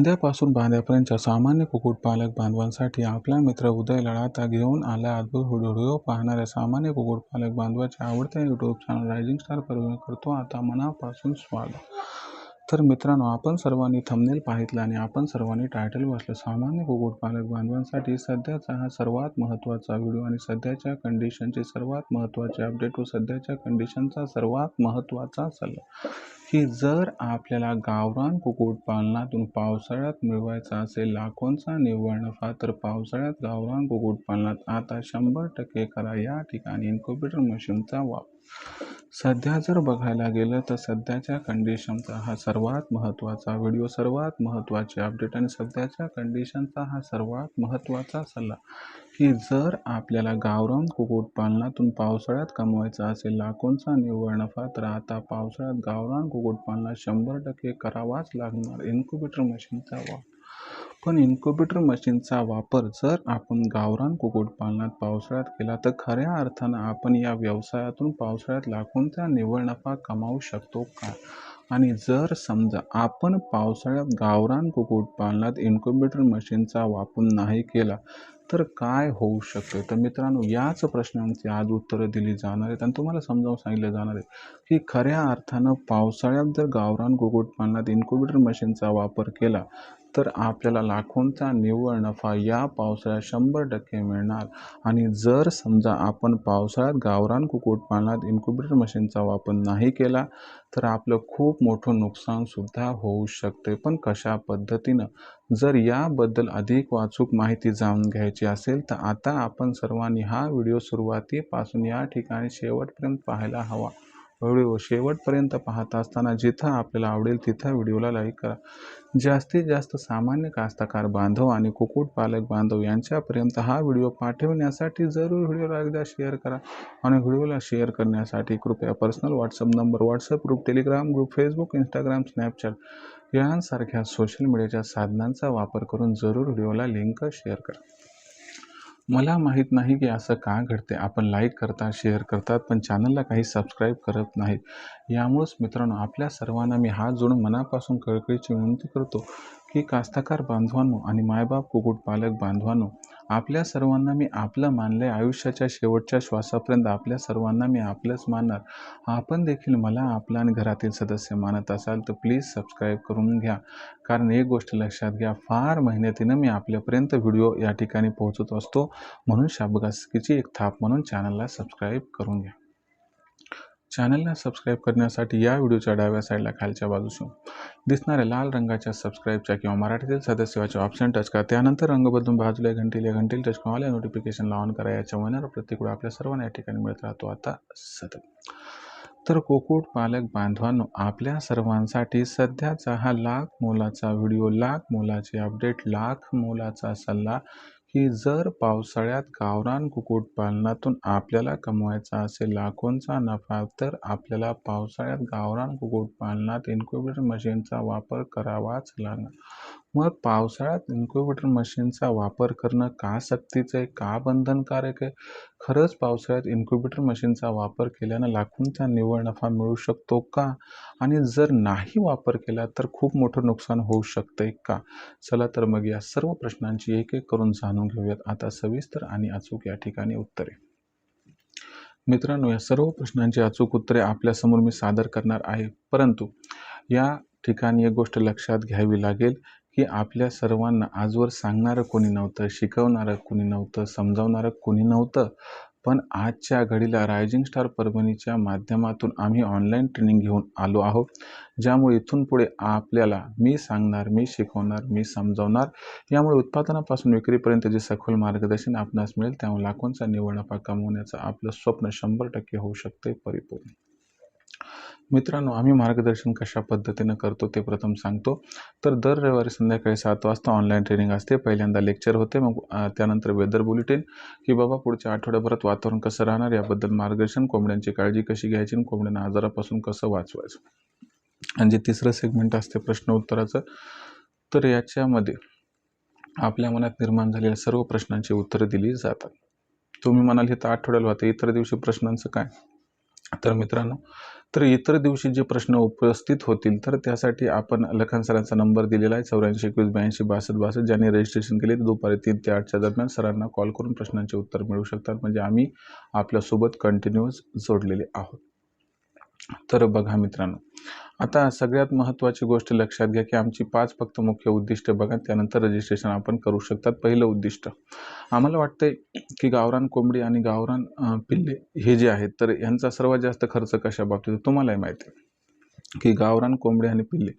कांद्यापासून बांध्यापर्यंतच्या सामान्य कुक्कुटपालक बांधवांसाठी आपला मित्र उदय लढाता घेऊन आला अद्भुत व्हिडिओ पाहणाऱ्या सामान्य कुक्कुटपालक बांधवाच्या आवडत्या यूट्यूब चॅनल रायझिंग स्टार परिवार करतो. आता मनापासून स्वागत. तर मित्रांनो आपण सर्वांनी थंबनेल पाहितलं आणि आपण सर्वांनी टायटल वाचलं. सामान्य कुक्कुटपालक बांधवांसाठी सध्याचा हा सर्वात महत्त्वाचा व्हिडिओ आणि सध्याच्या कंडिशनचे सर्वात महत्त्वाचे अपडेट व सध्याच्या कंडिशनचा सर्वात महत्त्वाचा सल्ला. की जर आपल्याला गावरान कुक्कुटपालनातून पावसाळ्यात मिळवायचा असेल लाखोंचा निव्वळ नफा तर पावसाळ्यात गावरान कुक्कुटपालनात आता शंभर टक्के करा. या ठिकाणी इन्क्युबेटर मशीनचा वापर सध्या जर बघायला गेलं तर सध्याच्या कंडिशनचा हा सर्वात महत्त्वाचा व्हिडिओ सर्वात महत्त्वाचे अपडेट आणि सध्याच्या कंडिशनचा हा सर्वात महत्त्वाचा सल्ला. की जर आपल्याला गावरान कुक्कुटपालनातून पावसाळ्यात कमवायचा असेल लाखोंचा निव्वळ नफा तर आता पावसाळ्यात गावरान कुक्कुटपालनात शंभर टक्के करावाच लागणार. इन्क्युबेटर मशीनचा वापर पण इन्क्युबेटर मशीनचा वापर जर आपण गावरान कुक्कुटपालनात पावसाळ्यात केला तर खऱ्या अर्थानं आपण या व्यवसायातून पावसाळ्यात लाखोंचा निव्वळ नफा कमावू शकतो का? आणि जर समजा आपण पावसाळ्यात गावरान कुक्कुटपालनात इन्क्युबेटर मशीनचा वापर नाही केला तर काय होऊ शकतं? तर मित्रांनो याच प्रश्नांची आज उत्तरं दिली जाणार आहेत आणि तुम्हाला समजावून सांगितलं जाणार आहे की खऱ्या अर्थानं पावसाळ्यात जर गावरान कुक्कुटपालनात इन्क्युबेटर मशीनचा वापर केला तर आपल्याला लाखोंचा निव्वळ नफा या पावसाळ्यात शंभर टक्के मिळणार. आणि जर समजा आपण पावसाळ्यात गावरान कुक्कुटपालनात इन्क्युबेटर मशीनचा वापर नाही केला तर आपलं खूप मोठं नुकसानसुद्धा होऊ शकते. पण कशा पद्धतीनं? जर याबद्दल अधिक वाचूक माहिती जाणून घ्यायची असेल तर आता आपण सर्वांनी हा व्हिडिओ सुरुवातीपासून या ठिकाणी शेवटपर्यंत पाहायला हवा. व्हिडिओ शेवटपर्यंत पाहत असताना जिथं आपल्याला आवडेल तिथं व्हिडिओला लाईक करा. जास्तीत जास्त सामान्य कास्तकार बांधव आणि कुक्कुटपालक बांधव यांच्यापर्यंत हा व्हिडिओ पाठवण्यासाठी जरूर व्हिडिओला एकदा शेअर करा आणि व्हिडिओला शेअर करण्यासाठी कृपया personal WhatsApp number WhatsApp group Telegram group Facebook Instagram Snapchat यांसारख्या सोशल मीडियाच्या साधनांचा वापर करून जरूर व्हिडिओला लिंक शेअर करा. मला माहीत नाही की असं का घडते आपण लाईक करता शेअर करतात पण चॅनलला काही सबस्क्राईब करत नाहीत. यामुळंच मित्रांनो आपल्या सर्वांना मी हात जोडून मनापासून कळकळीची विनंती करतो की कास्तकार बांधवांनो आणि मायबाप कुक्कुटपालक बांधवांनो आपल्या सर्वांना मी आपलं मानले आयुष्याच्या शेवटच्या श्वासापर्यंत आपल्या सर्वांना मी आपलंच मानणार. आपण देखील मला आपला आणि घरातील सदस्य मानत असाल तर प्लीज सबस्क्राईब करून घ्या. कारण एक गोष्ट लक्षात घ्या फार मेहनतीनं मी आपल्यापर्यंत व्हिडिओ या ठिकाणी पोहोचत असतो. म्हणून शाबगासकीची एक थाप म्हणून चॅनलला सबस्क्राईब करून घ्या. चॅनलला सबस्क्राईब करण्यासाठी या व्हिडिओच्या डाव्या साईडला खालच्या बाजूस दिसणाऱ्या लाल रंगाच्या सबस्क्राईबच्या किंवा मराठीतील सदस्याचे ऑप्शन टच करा. त्यानंतर रंग बदलून बाजूला घंटीला घंटील टच करून आल्या नोटिफिकेशनला ऑन करा. याच्या महिन्यावर प्रत्येक आपल्या सर्वांना या ठिकाणी मिळत राहतो. आता सतत. तर कुक्कुट पालक बांधवांनो आपल्या सर्वांसाठी सध्याचा हा लाख मोलाचा व्हिडिओ लाख मोलाचे अपडेट लाख मोलाचा सल्ला की जर पावसाळ्यात गावरान कुक्कुटपालनातून आपल्याला कमवायचा असेल लाखोंचा नफा तर आपल्याला पावसाळ्यात गावरान कुक्कुटपालनात इन्क्युबेटर मशीनचा वापर करावाच लागणार. मग पावसाळ्यात इन्क्युबेटर मशीनचा वापर करणं का सक्तीचं आहे? का बंधनकारक आहे? खरंच पावसाळ्यात इन्क्युबेटर मशीनचा वापर केल्यानं लाखोंचा निव्वळ नफा मिळू शकतो का? आणि जर नाही वापर केला तर खूप मोठं नुकसान होऊ शकतंय का? चला तर मग या सर्व प्रश्नांची एक एक करून जाणून घेऊयात. आता सविस्तर आणि अचूक या ठिकाणी उत्तरे. मित्रांनो या सर्व प्रश्नांची अचूक उत्तरे आपल्यासमोर मी सादर करणार आहे. परंतु या ठिकाणी एक गोष्ट लक्षात घ्यावी लागेल. की आपल्या सर्वांना आजवर सांगणारं कोणी नव्हतं शिकवणारं कोणी नव्हतं समजावणारं कोणी नव्हतं. पण आजच्या घडीला रायझिंग स्टार परभणीच्या माध्यमातून आम्ही ऑनलाईन ट्रेनिंग घेऊन आलो आहोत. ज्यामुळे इथून पुढे आपल्याला मी सांगणार मी शिकवणार मी समजावणार यामुळे उत्पादनापासून विक्रीपर्यंत जे सखोल मार्गदर्शन आपणास मिळेल त्यामुळे लाखोंचा निवड नफा कमवण्याचं आपलं स्वप्न शंभर टक्के होऊ शकते परिपूर्ण. मित्रांनो आम्ही मार्गदर्शन कशा पद्धतीनं करतो ते प्रथम सांगतो. तर दर रविवारी संध्याकाळी सात वाजता ऑनलाईन ट्रेनिंग असते. पहिल्यांदा लेक्चर होते. मग त्यानंतर वेदर बुलेटिन की बाबा पुढच्या आठवड्याभरात वातावरण कसं राहणार? याबद्दल मार्गदर्शन कोंबड्यांची काळजी कशी घ्यायची आणि कोंबड्यांना आजारापासून कसं वाचवायचं? आणि जे तिसरं सेगमेंट असते प्रश्न उत्तराचं तर याच्यामध्ये आपल्या मनात निर्माण झालेल्या सर्व प्रश्नांची उत्तरं दिली जातात. तुम्ही म्हणाल हे तर आठवड्याला होते. इतर दिवशी प्रश्नांचं काय? तर मित्रांनो तर इतर दिवशी जे प्रश्न उपस्थित होतील तर त्यासाठी आपण लखन सरांचा नंबर दिलेला आहे चौऱ्याऐंशी एकवीस ब्याऐंशी बासष्ट बासष्ट ज्यांनी रजिस्ट्रेशन केले ते दुपारी तीन ते आठच्या दरम्यान सरांना कॉल करून प्रश्नांचे उत्तर मिळू शकतात. म्हणजे आम्ही आपल्यासोबत कंटिन्यूअस जोडलेले आहोत. तर बघा मित्रांनो आता सगळ्यात महत्त्वाची गोष्ट लक्षात घ्या की आमची पाच फक्त मुख्य उद्दिष्ट बघा त्यानंतर रजिस्ट्रेशन आपण करू शकतात पहिलं उद्दिष्ट. आम्हाला वाटतंय की गावरान कोंबडी आणि गावरान पिल्ले हे जे आहेत तर यांचा सर्वात जास्त खर्च कशा बाबतीत तुम्हालाही माहिती आहे. की गावरान कोंबडी आणि पिल्ले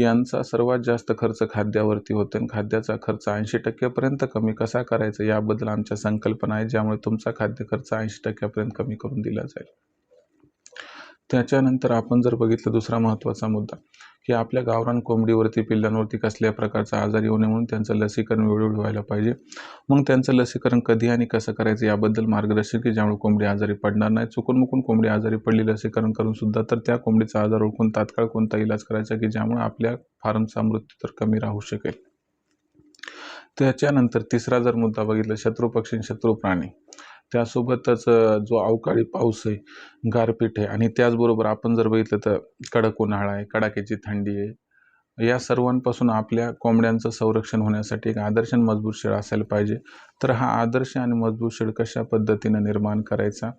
यांचा सर्वात जास्त खर्च खाद्यावरती होतो आणि खाद्याचा खर्च ऐंशी टक्क्यापर्यंत कमी कसा करायचा याबद्दल आमच्या संकल्पना आहे ज्यामुळे तुमचा खाद्य खर्च ऐंशी टक्क्यापर्यंत कमी करून दिला जाईल. त्याच्यानंतर आपण जर बघितलं दुसरा महत्त्वाचा मुद्दा की आपल्या गावरान कोंबडीवरती पिल्लांवरती कसल्या प्रकारचा आजार येऊ नये म्हणून त्यांचं लसीकरण वेळोवेळी व्हायला पाहिजे. मग त्यांचं लसीकरण कधी आणि कसं करायचं याबद्दल मार्गदर्शन की ज्यामुळे कोंबडी आजारी पडणार नाही. चुकून मुकून कोंबडी आजारी पडली लसीकरण करून सुद्धा तर त्या कोंबडीचा आजार ओळखून तात्काळ कोणता इलाज करायचा की ज्यामुळे आपल्या फार्मचा मृत्यू तर कमी राहू शकेल. त्याच्यानंतर तिसरा जर मुद्दा बघितला शत्रू पक्षी शत्रू प्राणी. त्यासोबतच जो अवकाळी पाऊस आहे गारपीट आहे आणि त्याचबरोबर आपण जर बघितलं तर कडक उन्हाळा आहे कडाक्याची थंडी आहे या सर्वांपासून आपल्या कोंबड्यांचं संरक्षण होण्यासाठी एक आदर्श आणि मजबूत शेड असायला पाहिजे. तर हा आदर्श आणि मजबूत शेड कशा पद्धतीनं निर्माण करायचा?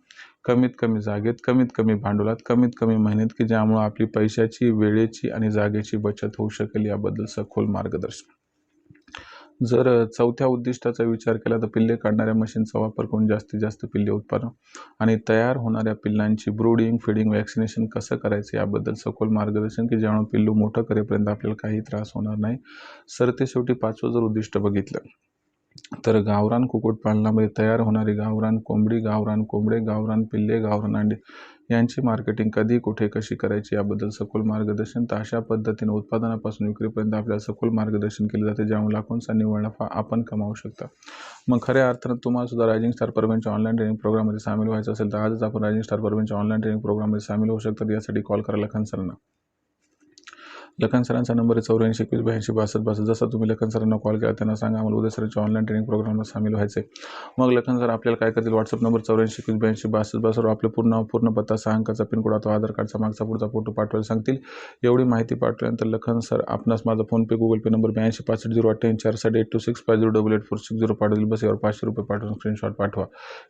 कमीत कमी जागेत कमीत कमी भांडवलात कमीत कमी मेहनत की ज्यामुळं आपली पैशाची वेळेची आणि जागेची बचत होऊ शकेल याबद्दल सखोल मार्गदर्शन. जर चौथ्या उद्दिष्टाचा विचार केला तर पिल्ले काढणाऱ्या मशीनचा वापर करून जास्तीत जास्त पिल्ले उत्पादन आणि तयार होणाऱ्या पिल्लांची ब्रूडिंग फिडिंग वॅक्सिनेशन कसं करायचं याबद्दल सखोल मार्गदर्शन की ज्यामुळे पिल्लू मोठं करेपर्यंत आपल्याला काही त्रास होणार नाही. सर ते शेवटी पाचवं जर उद्दिष्ट बघितलं तर गावरान कुक्कुटपालनामध्ये तयार होणारी गावरान कोंबडी गावरान कोंबडे गावरान पिल्ले गावरान अंडे यांची मार्केटिंग कधी कुठे कशी करायची याबद्दल सखोल मार्गदर्शन तर अशा पद्धतीने उत्पादनापासून विक्रीपर्यंत आपल्याला सखोल मार्गदर्शन केले जाते ज्यामुळे लाखोंचा निव्वळ नफा आपण कमावू शकता. मग खऱ्या अर्थानं तुम्हाला सुद्धा रायझिंग स्टार परमेंटच्या ऑनलाईन ट्रेनिंग प्रोग्राममध्ये सामील व्हायचं असेल तर आजच आपण रायझिंग स्टार परमेंटच्या ऑनलाईन ट्रेनिंग प्रोग्राममध्ये सामील होऊ शकतात यासाठी कॉल करा लखन लखन सरांचा नंबर आहे चौऱ्याऐंशी एकवीस ब्याऐंशी बासष्ट बासष्ट. जसा तुम्ही लखन सरांना कॉल केला त्यांना सांगा आम्हाला उद्या सरांच्या ऑनलाईन ट्रेनिंग प्रोग्रामला सामील व्हायचं आहे मग लखन सर आपल्याला काय करतील? व्हॉट्सअप नंबर चौऱ्याऐंशी एकवीस ब्याऐंशी बासष्ट बासष्ट आपलं पूर्ण पूर्ण पत्ता सहा अंकाचा पिनकोड अथवा आधार कार्डचा मागचा पुढचा फोटो पाठवायला सांगतील. एवढी माहिती पाठवल्यानंतर लखन सर आपणास माझा फोनपे गुगल पे नंबर ब्याऐंशी पासष्ट झिरो अठ्ठ्याऐंशी चार साडे eight two six five zero double eight four six zero पाठवतील. बस यावर पाचशे रुपये पाठवून स्क्रीनशॉट पाठवा.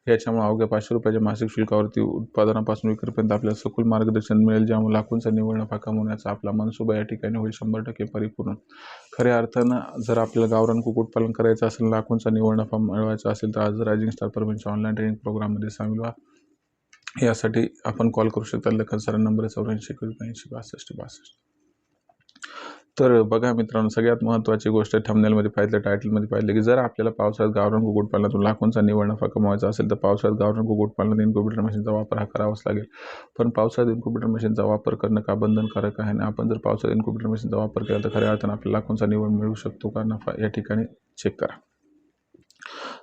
याच्यामुळे अवघ्या पाचशे रुपयाच्या मासिक शुल्कावरती उत्पादनापासून विक्रीपर्यंत आपल्याला सखोल मार्गदर्शन मिळेल ज्यामुळे लाखोंचा निव्वळ नफा कमवण्याचा आपला मनसुबा या ठिकाणी होईल शंभर टक्के परिपूर्ण. खऱ्या अर्थानं जर आपल्याला गावरान कुक्कुटपालन करायचं असेल लाखोंचा निवड नफा मिळवायचा असेल तर आज रायझिंग स्टार परमेंटच्या ऑनलाईन ट्रेनिंग प्रोग्राममध्ये सामील व्हा. यासाठी आपण कॉल करू शकता. लखन सर नंबर चौऱ्याऐंशी एकवीस ब्याऐंशी बासष्ट बासष्ट. तर बघा मित्रांनो सगळ्यात महत्त्वाची गोष्ट थंबनेलमध्ये पाहिलं टायटलमध्ये पाहिलं की जर आपल्याला पावसाळ्यात गावरान कुक्कुटपालनातून लाखोंचा निवड नफा कमवायचा असेल तर पावसाळ्यात गावरान कुक्कुटपालनात इन्क्युबेटर मशीनचा वापर हा करावाच लागेल. पण पावसाळ्यात इन्क्युबेटर मशीनचा वापर करणं का बंधनकारक आहे? आणि आपण जर पावसाळ्यात इन्क्युबेटर मशीनचा वापर केला तर खऱ्या अर्थानं आपल्याला लाखोंचा निवड मिळू शकतो का? नफा या ठिकाणी चेक करा.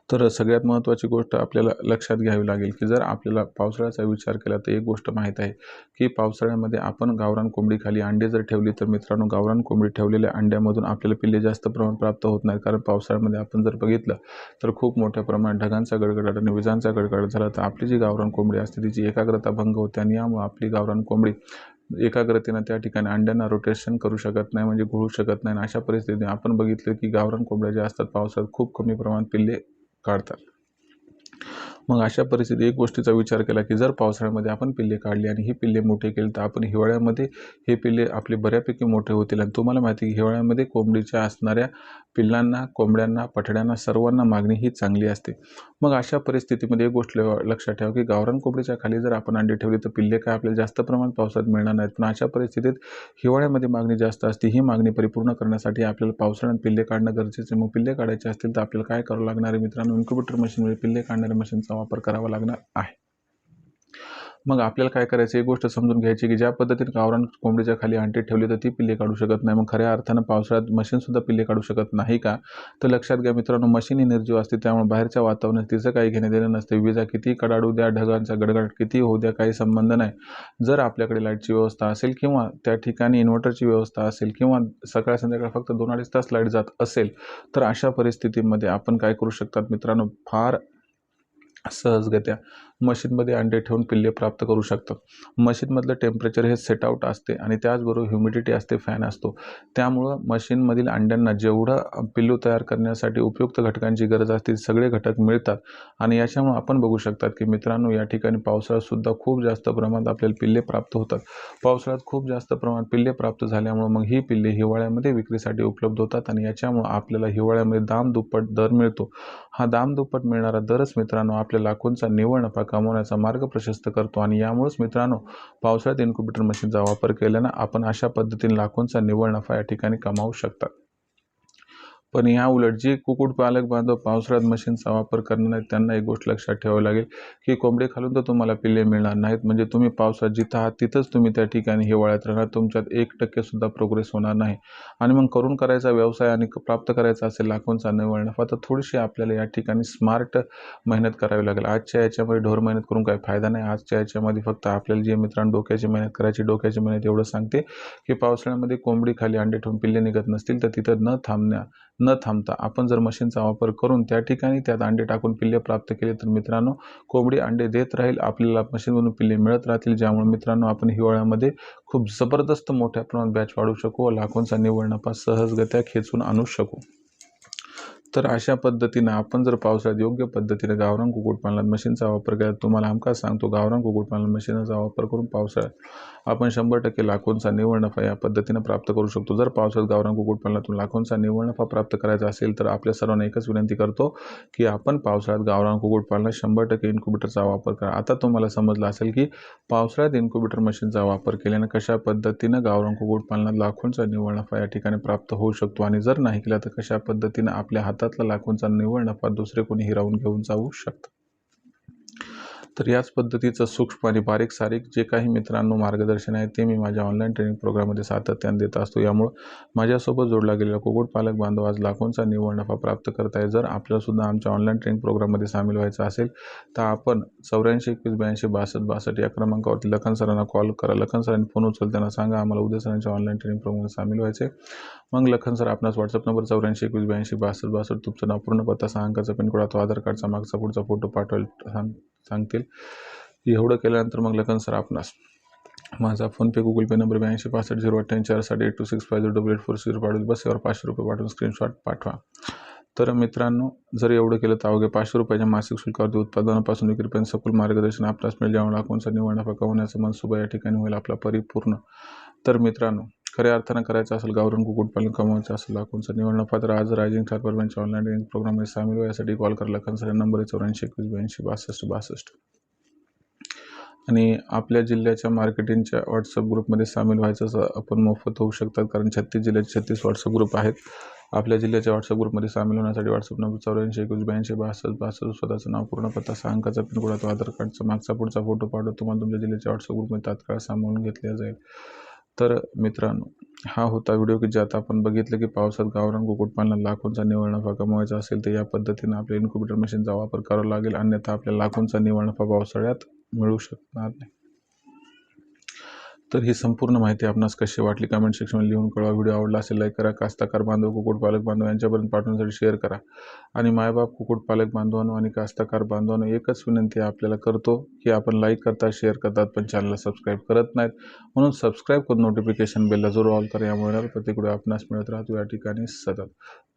तर सगळ्यात महत्त्वाची गोष्ट आपल्याला लक्षात घ्यावी लागेल की जर आपल्याला पावसाळ्याचा विचार केला तर एक गोष्ट माहीत आहे की पावसाळ्यामध्ये आपण गावरान कोंबडीखाली अंडे जर ठेवली तर मित्रांनो गावरान कोंबडी ठेवलेल्या अंड्यामधून आपल्याला पिल्ले जास्त प्रमाणात प्राप्त होत नाही कारण पावसाळ्यामध्ये आपण जर बघितलं तर खूप मोठ्या प्रमाणात ढगांचा गडगडाट आणि विजांचा गडगडाट झाला तर आपली जी गावरान कोंबडी असते तिची एकाग्रता भंग होते आणि यामुळे आपली गावरान कोंबडी एकाग्रतेनं त्या ठिकाणी अंड्यांना रोटेशन करू शकत नाही म्हणजे घोळू शकत नाही. अशा परिस्थितीने आपण बघितलं की गावरान कोंबड्या ज्या असतात पावसाळ्यात खूप कमी प्रमाणात पिल्ले काढतात. मग अशा परिस्थितीत एक गोष्टीचा विचार केला की जर पावसाळ्यामध्ये आपण पिल्ले काढली आणि ही पिल्ले मोठे केले तर आपण हिवाळ्यामध्ये हे पिल्ले आपले बऱ्यापैकी मोठे होतील. आणि तुम्हाला माहिती आहे की हिवाळ्यामध्ये कोंबडीच्या असणाऱ्या पिल्लांना कोंबड्यांना पठड्यांना सर्वांना मागणी ही चांगली असते. मग अशा परिस्थितीमध्ये एक गोष्ट लक्षात ठेवा की गावरान कोंबडीच्या खाली जर आपण अंडी ठेवली तर पिल्ले काय आपल्याला जास्त प्रमाणात पावसाळ्यात मिळणार नाहीत. पण अशा परिस्थितीत हिवाळ्यामध्ये मागणी जास्त असते. ही मागणी परिपूर्ण करण्यासाठी आपल्याला पावसाळ्यात पिल्ले काढणं गरजेचं आहे. मग पिल्ले काढायचे असतील तर आपल्याला काय करावं लागणार आहे मित्रांनो? इन्क्युबेटर मशीनमध्ये पिल्ले काढणाऱ्या मशीनचा वापर करावा लागणार आहे. मग आपल्याला काय करायचं? एक गोष्ट समजून घ्यायची की ज्या पद्धतीने गावरान कोंबडीच्या खाली अंडी ठेवली तर ती पिल्ले काढू शकत नाही. मग खऱ्या अर्थानं पावसाळ्यात मशीनसुद्धा पिल्ले काढू शकत नाही का? तर लक्षात घ्या मित्रांनो मशीन ही निर्जीव असते त्यामुळे बाहेरच्या वातावरणात तिचं काही घेणे देणं नसते. विजा किती कडाडू द्या ढगांचा गडगडाट किती होऊ द्या काही संबंध नाही. जर आपल्याकडे लाईटची व्यवस्था असेल किंवा त्या ठिकाणी इन्व्हर्टरची व्यवस्था असेल किंवा सकाळ संध्याकाळ फक्त दोन अडीच तास लाइट जात असेल तर अशा परिस्थितीमध्ये आपण काय करू शकतात मित्रांनो? फार सहजगत्या. मशीनमध्ये अंडे ठेवून पिल्ले प्राप्त करू शकतात मशीनमधलं टेम्परेचर हे सेटआउट असते आणि त्याचबरोबर ह्युमिडिटी असते फॅन असतो. त्यामुळं मशीनमधील अंड्यांना जेवढं पिल्लू तयार करण्यासाठी उपयुक्त घटकांची गरज असते सगळे घटक मिळतात. आणि याच्यामुळं आपण बघू शकतात की मित्रांनो या ठिकाणी पावसाळ्यातसुद्धा खूप जास्त प्रमाणात आपल्याला पिल्ले प्राप्त होतात. पावसाळ्यात खूप जास्त प्रमाणात पिल्ले प्राप्त झाल्यामुळं मग ही पिल्ले हिवाळ्यामध्ये विक्रीसाठी उपलब्ध होतात आणि याच्यामुळं आपल्याला हिवाळ्यामध्ये दाम दुप्पट दर मिळतो. हा दाम दुप्पट मिळणारा दरच मित्रांनो आपल्या लाखोंचा निव्वळ नफा कमवण्याचा मार्ग प्रशस्त करतो आणि यामुळेच मित्रांनो पावसाळ्यात इन्क्युबेटर मशीनचा वापर केल्यानं आपण अशा पद्धतीने लाखोंचा निव्वळ नफा या ठिकाणी कमावू शकतात. पण ह्या उलट जे कुक्कुटपालक बांधव पावसाळ्यात मशीनचा वापर करणार आहेत त्यांना एक गोष्ट लक्षात ठेवावी लागेल की कोंबडे खालून तर तुम्हाला पिल्ले मिळणार नाहीत. म्हणजे तुम्ही पावसात जिथं आहात तिथंच तुम्ही त्या ठिकाणी हिवाळ्यात राहणार तुमच्यात एक टक्केसुद्धा प्रोग्रेस होणार नाही. आणि मग करून करायचा व्यवसाय आणि प्राप्त करायचा असेल लाखोंचा नवळ नफा तर थोडीशी आपल्याला या ठिकाणी स्मार्ट मेहनत करावी लागेल. आजच्या याच्यामध्ये ढोर मेहनत करून काही फायदा नाही. आजच्या याच्यामध्ये फक्त आपल्याला जे मित्रांनो डोक्याची मेहनत करायची डोक्याची मेहनत एवढं सांगते की पावसाळ्यामध्ये कोंबडी खाली अंडे ठेवून पिल्ले निघत नसतील तर तिथं न थांबण्या न थांबता आपण जर मशीनचा वापर करून त्या ठिकाणी त्यात अंडे टाकून पिल्ले प्राप्त केले तर मित्रांनो कोंबडी अंडे देत राहील आपल्याला मशीनमधून पिल्ले मिळत राहतील ज्यामुळे मित्रांनो आपण हिवाळ्यामध्ये खूप जबरदस्त मोठ्या प्रमाणात बॅच वाढू शकू व लाखोंचा निव्वळ नफा सहजगत्या खेचून आणू शकू. तर अशा पद्धतीनं आपण जर पावसाळ्यात योग्य पद्धतीने गावरान कुक्कुटपालनात मशीनचा वापर केला तुम्हाला आमका सांगतो गावरान कुक्कुटपालन मशीनचा वापर करून पावसाळ्यात आपण शंभर टक्के लाखोंचा निव्वळ नफा या पद्धतीनं प्राप्त करू शकतो. जर पावसाळ्यात गावरान कुक्कुटपालनातून लाखोंचा निव्वळ नफा प्राप्त करायचा असेल तर आपल्या सर्वांना एकच विनंती करतो की आपण पावसाळ्यात गावरान कुक्कुटपालनात शंभर टक्के इन्क्युबेटरचा वापर करा. आता तुम्हाला समजलं असेल की पावसाळ्यात इन्क्युबेटर मशीनचा वापर केल्यानं कशा पद्धतीनं गावरान कुक्कुटपालनात लाखोंचा निव्वळ नफा या ठिकाणी प्राप्त होऊ शकतो आणि जर नाही केला तर कशा पद्धतीनं आपल्या हातातला लाखोंचा निव्वळ नफा दुसरे कोणी हिरावून घेऊन जाऊ शकतं? तर याच पद्धतीचं सूक्ष्म आणि बारीक सारीक जे काही मित्रांनो मार्गदर्शन आहे ते मी माझ्या ऑनलाईन ट्रेनिंग प्रोग्राममध्ये सातत्याने देत असतो. यामुळं माझ्यासोबत जोडला गेलेला कुक्कुटपालक बांधव आज लाखोंचा निव्वळ नफा प्राप्त करत आहे. जर आपल्यालासुद्धा आमच्या ऑनलाईन ट्रेनिंग प्रोग्राममध्ये सामील व्हायचं असेल तर आपण चौऱ्याऐंशी एकवीस ब्याऐंशी बासष्ट बासष्ट या क्रमांकावरती लखन सरांना कॉल करा. लखन सरांनी फोन उचल त्यांना सांगा आम्हाला उद्या सरांच्या ऑनलाईन ट्रेनिंग प्रोग्राममध्ये सामील व्हायचे मग लखन सर आपणास व्हॉट्सअप नंबर चौऱ्याऐंशी एकवीस ब्याऐंशी बासष्ट बासष्ट तुमचं नाव पूर्ण पत्ता सहा अंकाचा पिनकोड अथवा आधार कार्डचा मागचा पुढचा फोटो पाठवायला सांग सांगतील. एवढं केल्यानंतर मग लगन सर आपणास. माझा फोनपे गुगल पे नंबर ब्याऐंशी पासष्ट झिरो अठ्ठ्याऐंशी चार साडे eight two six five zero double eight four zero पाठवली बस यावर पाचशे रुपये पाठवून स्क्रीनशॉट पाठवा. तर मित्रांनो जर एवढं केलं तर अवघ्या पाचशे रुपयाच्या मासिक शुल्कावरती उत्पादनापासून विक्रीपर्यंत सखोल मार्गदर्शन आपल्यास मिळेल. ज्यामुळे लाखोंचा निवड नफा कमवण्याचा मनसुबा या ठिकाणी होईल आपला परिपूर्ण. तर मित्रांनो खऱ्या अर्थानं करायचं असेल गावरून कुक्कुटपालन कमवायचं असेल लाखोंचा निवड नफा आज रायझिंग ठाकरबांच्या ऑनलाईन ट्रेनिंग प्रोग्राममध्ये सामील व्हायसाठी कॉल करायला लखन नंबर आहे चौऱ्याऐंशी एकवीस ब्याऐंशी बासष्ट बासष्ट. आणि आपल्या जिल्ह्याच्या मार्केटिंगच्या व्हॉट्सअप ग्रुपमध्ये सामील व्हायचं आपण मोफत होऊ शकतात कारण छत्तीस जिल्ह्याचे छत्तीस व्हॉट्सअप ग्रुप आहेत. आपल्या जिल्ह्याच्या व्हॉट्सअप ग्रुपमध्ये सामील होण्यासाठी व्हॉट्सअप नंबर चौऱ्याऐंशी एकवीस ब्याऐंशी बासष्ट बासष्ट स्वतःचं नाव पूर्ण पत्ता सहा अंकाचा पिनकोड अथवा आधार कार्डचा मागचा पुढचा फोटो पाठवतो तुम्हाला तुमच्या जिल्ह्याच्या व्हॉट्सअप ग्रुपमध्ये तात्काळ सामावून घेतल्या जाईल. तर मित्रांनो हा होता व्हिडिओ की ज्यात आपण बघितलं की पावसात गावरान कुक्कुटपालनात लाखोंचा निव्वळ नफा कमवायचा असेल तर या पद्धतीनं आपल्या इन्क्युबेटर मशीनचा वापर करावा लागेल अन्यथा आपल्या लाखोंचा निव्वळ नफा पावसाळ्यात मिळू शकणार नाही. तर ही संपूर्ण माहिती आपणास कशी वाटली कमेंट सेक्शनमध्ये लिहून कळवा. व्हिडिओ आवडला असेल लाईक करा. कास्ताकार बांधव कुक्कुटपालक बांधव यांच्यापर्यंत पाठवण्यासाठी शेअर करा. आणि मायबाप कुक्कुटपालक बांधवांनो आणि कास्ताकार बांधवांनो एकच विनंती आपल्याला करतो की आपण लाईक करतात शेअर करतात पण चॅनलला सबस्क्राईब करत नाहीत. म्हणून सबस्क्राईब करून नोटिफिकेशन बेलला जरूर ऑल करा. यामुळे प्रत्येक आपणास मिळत राहतो. या ठिकाणी सतत.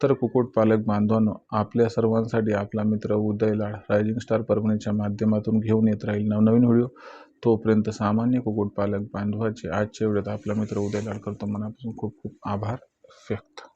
तर कुक्कुटपालक बांधवांनो आपल्या सर्वांसाठी आपला मित्र उदय लाड रायझिंग स्टार परभणीच्या माध्यमातून घेऊन येत राहील नवनवीन व्हिडिओ. तोपर्यंत सामान्य कुक्कुटपालक बांधवाचे आजच्या व्हिडिओत आपला मित्र उदय लाडकर करतो. मनापासून खूप खूप आभार व्यक्त.